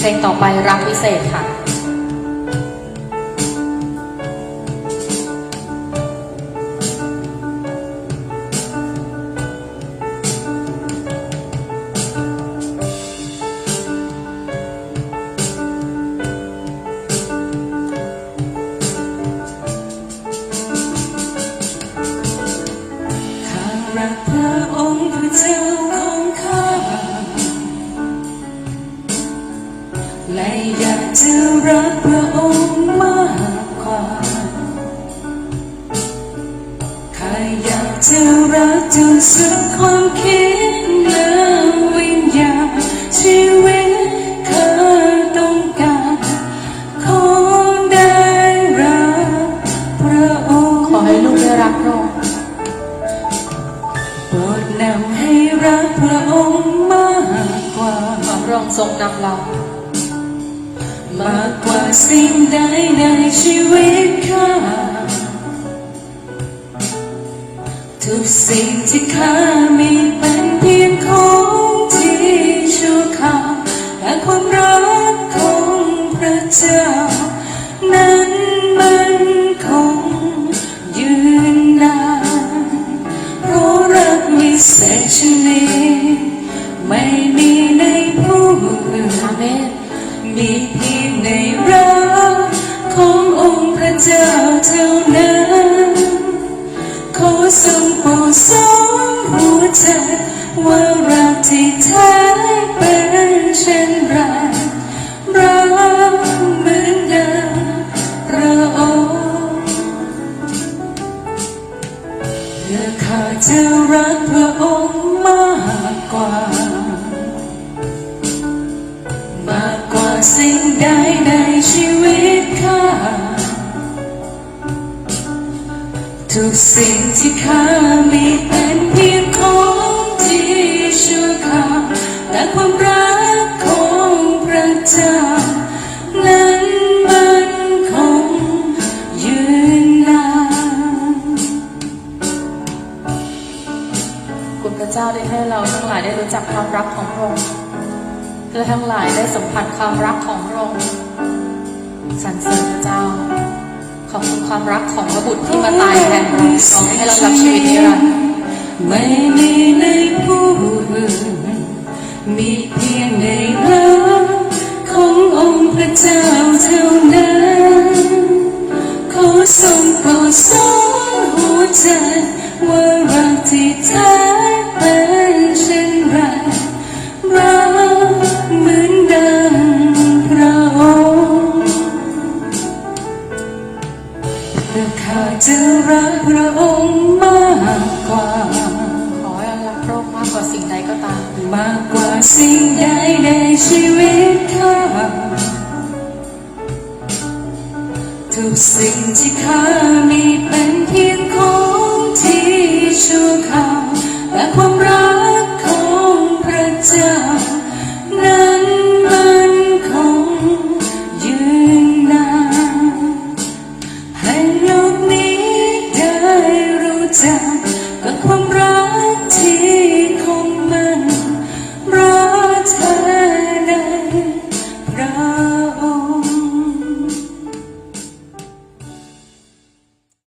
เพลงต่อไปรักพิเศษค่ะ และอยากจะรักพระองค์มากกว่าข้าอยากจะรักจนสุดความคิดและวิญญาณชีวิตข้าต้องการขอได้รักพระองค์ขอให้ลูกได้รักพระองค์โปรดนำให้รักพระองค์มากกว่าขอพระองค์ทรงนำเรา มากกว่าสิ่งใดในชีวิตข้าทุกสิ่งที่ข้ามีเป็นเพียงของที่ชั่วคราวและความรักของพระเจ้า นั้นมันคงยืนนานเพราะรักวิเศษชนิดไม่มีในผู้อื่นอาเมนมีเพียง เจ้าเท่านั้นขอทรงโปรดสอนหัวใจว่ารักที่แท้เป็นเช่นไร ทุกสิ่งที่ข้ามีเป็นเพียงของที่ชั่วคราวแต่ความรักของพระเจ้านั้นมันคงยืนนานคุณพระเจ้าได้ให้เราทั้งหลายได้รู้จักความรักของพระองค์เพื่อทั้งหลายได้สัมผัสความรักของพระองค์สรรเสริญพระเจ้า ขอบคุณความรักของพระบุตรที่มาตายแทนเราขอให้เรารับชีวิตนิรันดร์ไม่มีในผู้อื่นมีเพียงในรักขององค์พระเจ้าเท่านั้นขอทรงโปรดสอนหัวใจว่ารักที่แท้ รักพระองค์มากกว่า ขอให้เรารักพระองค์มากกว่าสิ่งใดก็ตาม มากกว่าสิ่งใดในชีวิตข้าทุกสิ่งที่ข้ามีเป็นเพียง ใ